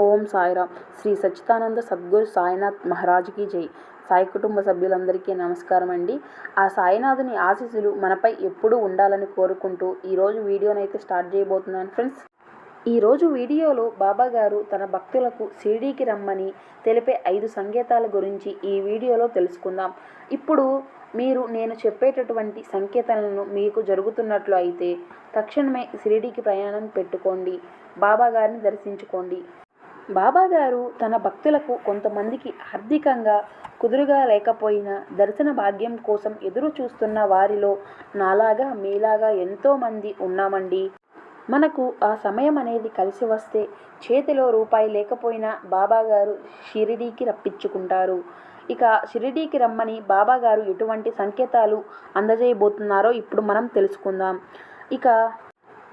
ఓం సాయిరామ్. శ్రీ సచ్చిదానంద సద్గురు సాయినాథ్ మహారాజ్కి జై. సాయి కుటుంబ సభ్యులందరికీ నమస్కారం అండి ఆ సాయినాథుని ఆశీస్సులు మనపై ఎప్పుడూ ఉండాలని కోరుకుంటూ ఈరోజు వీడియోనైతే స్టార్ట్ చేయబోతున్నాను ఫ్రెండ్స్. ఈరోజు వీడియోలో బాబా గారు తన భక్తులకు షిరిడీకి రమ్మని తెలిపే ఐదు సంకేతాల గురించి ఈ వీడియోలో తెలుసుకుందాం. ఇప్పుడు మీరు నేను చెప్పేటటువంటి సంకేతాలను మీకు జరుగుతున్నట్లు అయితే తక్షణమే షిరిడీకి ప్రయాణం పెట్టుకోండి. బాబా గారిని దర్శించుకోండి. బాబాగారు తన భక్తులకు కొంతమందికి ఆర్థికంగా కుదురుగా లేకపోయినా దర్శన భాగ్యం కోసం ఎదురు చూస్తున్న వారిలో నాలాగా మీలాగా ఎంతోమంది ఉన్నామండి. మనకు ఆ సమయం అనేది కలిసి వస్తే చేతిలో రూపాయి లేకపోయినా బాబాగారు షిరిడీకి రప్పించుకుంటారు. ఇక షిరిడీకి రమ్మని బాబాగారు ఎటువంటి సంకేతాలు అందజేయబోతున్నారో ఇప్పుడు మనం తెలుసుకుందాం. ఇక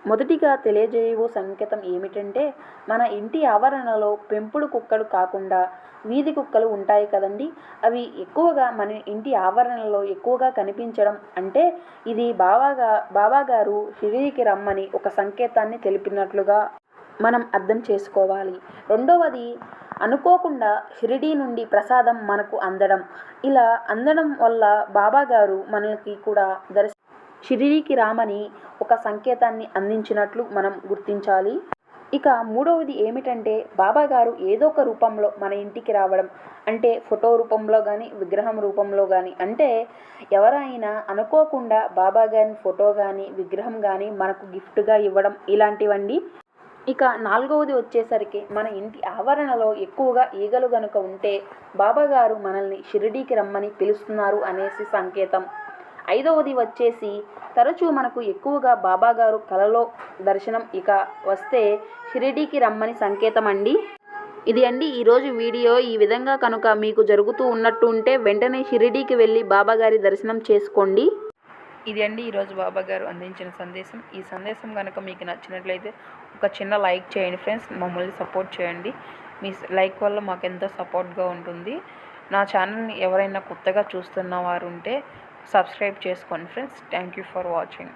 మొదటిగా తెలియజేయబో సంకేతం ఏమిటంటే మన ఇంటి ఆవరణలో పెంపుడు కుక్కలు కాకుండా వీధి కుక్కలు ఉంటాయి కదండి. అవి ఎక్కువగా మన ఇంటి ఆవరణలో ఎక్కువగా కనిపించడం అంటే ఇది బాబాగా బావాగారు షిరిడికి రమ్మని ఒక సంకేతాన్ని తెలిపినట్లుగా మనం అర్థం చేసుకోవాలి. రెండవది అనుకోకుండా షిరిడీ నుండి ప్రసాదం మనకు అందడం. ఇలా అందడం వల్ల బాబాగారు మనకి కూడా దర్శ షిరిడీకి రామని ఒక సంకేతాన్ని అందించినట్లు మనం గుర్తించాలి. ఇక మూడవది ఏమిటంటే బాబా గారు ఏదో ఒక రూపంలో మన ఇంటికి రావడం. అంటే ఫోటో రూపంలో కానీ విగ్రహం రూపంలో కానీ అంటే ఎవరైనా అనుకోకుండా బాబా గారిని ఫోటో కానీ విగ్రహం కానీ మనకు గిఫ్ట్గా ఇవ్వడం ఇలాంటివండి. ఇక నాలుగవది వచ్చేసరికి మన ఇంటి ఆవరణలో ఎక్కువగా ఈగలు గనుక ఉంటే బాబా గారు మనల్ని షిరిడీకి రమ్మని పిలుస్తున్నారు అనేసి సంకేతం. ఐదవది వచ్చేసి తరచూ మనకు ఎక్కువగా బాబాగారు కలలో దర్శనం ఇక వస్తే షిరిడీకి రమ్మని సంకేతం అండి. ఇది అండి ఈరోజు వీడియో. ఈ విధంగా కనుక మీకు జరుగుతూ ఉన్నట్టు ఉంటే వెంటనే షిరిడీకి వెళ్ళి బాబాగారి దర్శనం చేసుకోండి. ఇది అండి ఈరోజు బాబాగారు అందించిన సందేశం. ఈ సందేశం కనుక మీకు నచ్చినట్లయితే ఒక చిన్న లైక్ చేయండి ఫ్రెండ్స్. మమ్మల్ని సపోర్ట్ చేయండి. మీ లైక్ వల్ల మాకు ఎంతో సపోర్ట్గా ఉంటుంది. నా ఛానల్ని ఎవరైనా కొత్తగా చూస్తున్న వారు ఉంటే సబ్స్క్రైబ్ చేసుకోండి friends thank you for watching